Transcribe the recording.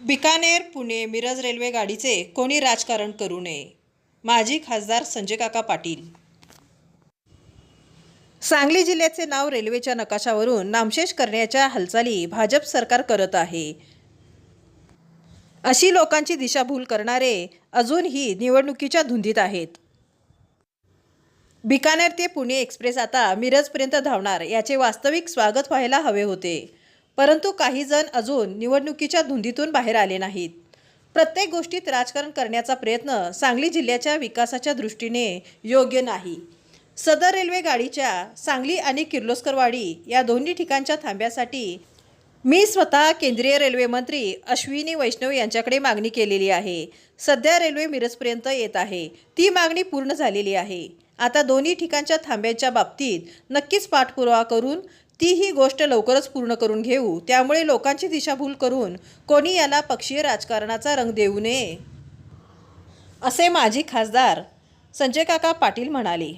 Bikaner Pune Miraj railway गाडीचे कोणी राजकारण करू नये? माजी खासदार संजय काका पाटील. सांगली जिल्ह्याचे नाव रेल्वेच्या नकाशावरून नामशेष करण्याच्या हालचाली भाजप सरकार करत आहे. अशी लोकांची दिशाभूल करणारे अजूनही निवडणुकीच्या धुंदीत आहेत. बिकानेर ते पुणे एक्सप्रेस आता मिरजपर्यंत धावणार याचे वास्तविक स्वागत व्हायला हवे होते. परंतु काही जण अजून निवडणुकीच्या धुंदीतून बाहेर आले नाहीत. प्रत्येक गोष्टीत राजकारण करण्याचा प्रयत्न सांगली जिल्ह्याच्या विकासाच्या दृष्टीने योग्य नाही. सदर रेल्वे गाडीच्या सांगली आणि किर्लोस्करवाडी या दोन्ही ठिकाणच्या थांब्यासाठी मी स्वतः केंद्रीय रेल्वे मंत्री अश्विनी वैष्णव यांच्याकडे मागणी केलेली आहे. सध्या रेल्वे मिरजपर्यंत येत आहे. ती मागणी पूर्ण झालेली आहे. आता दोन्ही ठिकाणच्या थांब्यांच्या बाबतीत नक्कीच पाठपुरावा करून ती ही गोष्ट लवकरच पूर्ण करून घेऊ. त्यामुळे लोकांची दिशाभूल करून कोणी याला पक्षीय राजकारणाचा रंग देऊ नये. असे माजी खासदार संजय काका पाटील म्हणाले.